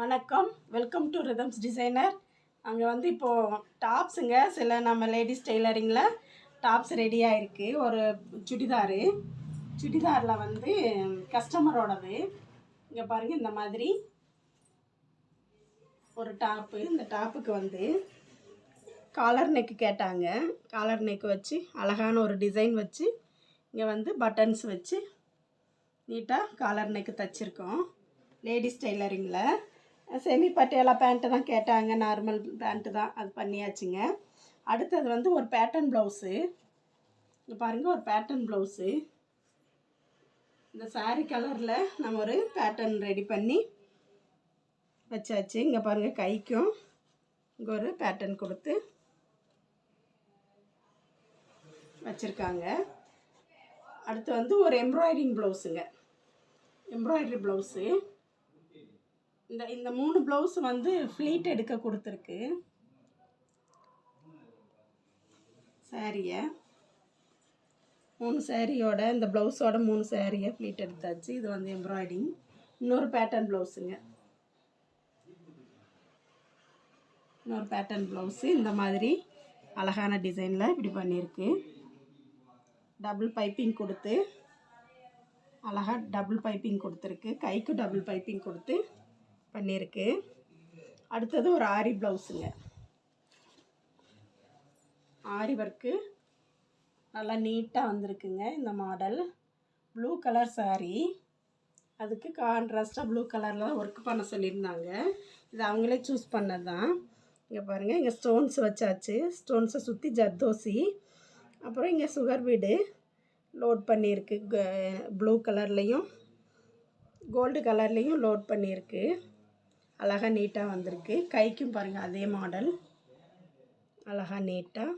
வணக்கம். Welcome to rhythms designer அங்கே வந்து இப்போது டாப்ஸுங்க சில நம்ம லேடிஸ் டெய்லரிங்கில் டாப்ஸ் ரெடியாக இருக்குது ஒரு சுடிதாரு. சுடிதாரில் வந்து கஸ்டமரோடது இங்கே பாருங்கள் இந்த மாதிரி ஒரு டாப்பு இந்த டாப்புக்கு வந்து காலர் நெக்கு கேட்டாங்க. காலர் நெக் வச்சு அழகான ஒரு டிசைன் வச்சு இங்கே வந்து பட்டன்ஸ் வச்சு நீட்டாக காலர் நெக்கு தச்சுருக்கோம். லேடிஸ் டெய்லரிங்கில் செமி பட்டியாலா பேண்ட்டு தான் கேட்டாங்க. நார்மல் பேண்ட்டு தான். அது பண்ணியாச்சுங்க. அடுத்தது வந்து ஒரு பேட்டர்ன் ப்ளவுஸு இங்கே பாருங்கள் ஒரு பேட்டர்ன் ப்ளவுஸு இந்த சாரீ கலரில் நம்ம ஒரு பேட்டர்ன் ரெடி பண்ணி வச்சாச்சு. இங்கே பாருங்கள் கைக்கும் இங்கே ஒரு பேட்டர்ன் கொடுத்து வச்சுருக்காங்க. அடுத்து வந்து ஒரு எம்ப்ராய்டிங் ப்ளவுஸுங்க எம்ப்ராய்டரி ப்ளவுஸு இந்த இந்த மூணு ப்ளவுஸ் வந்து ஃப்ளீட் எடுக்க கொடுத்துருக்கு. சாரியை. மூணு சேரீயோட இந்த ப்ளவுஸோட மூணு சேரீயை ஃப்ளீட் எடுத்தாச்சு. இது வந்து எம்ப்ராய்டிங் இன்னொரு பேட்டர்ன் ப்ளவுஸுங்க இன்னொரு பேட்டர்ன் ப்ளவுஸு இந்த மாதிரி அழகான டிசைனில் இப்படி பண்ணியிருக்கு. டபுள் பைப்பிங் கொடுத்து அழகாக டபுள் பைப்பிங் கொடுத்துருக்கு. கைக்கு டபுள் பைப்பிங் கொடுத்து பண்ணியிருக்கு. அடுத்தது ஒரு ஆரி ப்ளவுஸுங்க. ஆரி ஒர்க்கு நல்லா நீட்டாக வந்திருக்குங்க இந்த மாடல். ப்ளூ கலர் சாரீ அதுக்கு கான்ட்ராஸ்ட்டாக ப்ளூ கலரில் ஒர்க் பண்ண சொல்லியிருந்தாங்க. இது அவங்களே சூஸ் பண்ணது தான் இங்கே பாருங்கள் இங்கே ஸ்டோன்ஸ் வச்சாச்சு. ஸ்டோன்ஸை சுற்றி ஜர்தோசி. அப்புறம் இங்கே சுகர் பீடு லோட் பண்ணியிருக்கு. ப்ளூ கலர்லேயும் கோல்டு கலர்லேயும் லோட் பண்ணியிருக்கு. அழகாக நீட்டாக வந்திருக்கு. கைக்கும் பாருங்கள் அதே மாடல் அழகாக நீட்டாக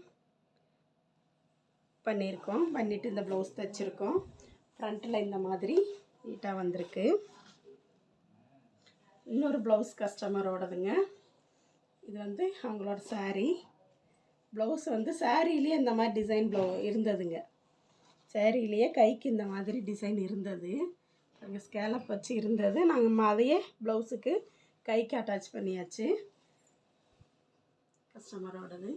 பண்ணியிருக்கோம் பண்ணிவிட்டு இந்த ப்ளவுஸ் தைச்சிருக்கோம். ஃப்ரண்ட்டில் இந்த மாதிரி நீட்டாக வந்திருக்கு. இன்னொரு ப்ளவுஸ் கஸ்டமரோடதுங்க இது வந்து அவங்களோட சாரீ ப்ளவுஸ் வந்து சாரீலேயே இந்த மாதிரி டிசைன் ப்ளவு இருந்ததுங்க. சாரீலேயே கைக்கு இந்த மாதிரி டிசைன் இருந்தது. அங்கே ஸ்கேலப் வச்சு இருந்தது. நாங்கள் அதையே ப்ளவுஸுக்கு கைக்கு அட்டாச் பண்ணியாச்சு. கஸ்டமரோடது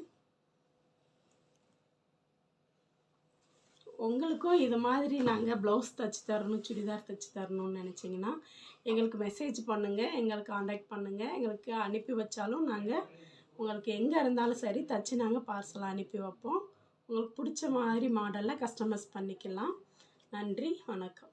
உங்களுக்கும் இது மாதிரி நாங்கள் ப்ளவுஸ் தைச்சி தரணும் சுடிதார் தைச்சி தரணும்னு நினச்சிங்கன்னா எங்களுக்கு மெசேஜ் பண்ணுங்கள் எங்களுக்கு காண்டாக்ட் பண்ணுங்கள் எங்களுக்கு அனுப்பி வச்சாலும் நாங்கள் உங்களுக்கு எங்கே இருந்தாலும் சரி தைச்சி நாங்கள் பார்சல் அனுப்பி வைப்போம். உங்களுக்கு பிடிச்ச மாதிரி மாடலில் கஸ்டமைஸ் பண்ணிக்கலாம். நன்றி வணக்கம்.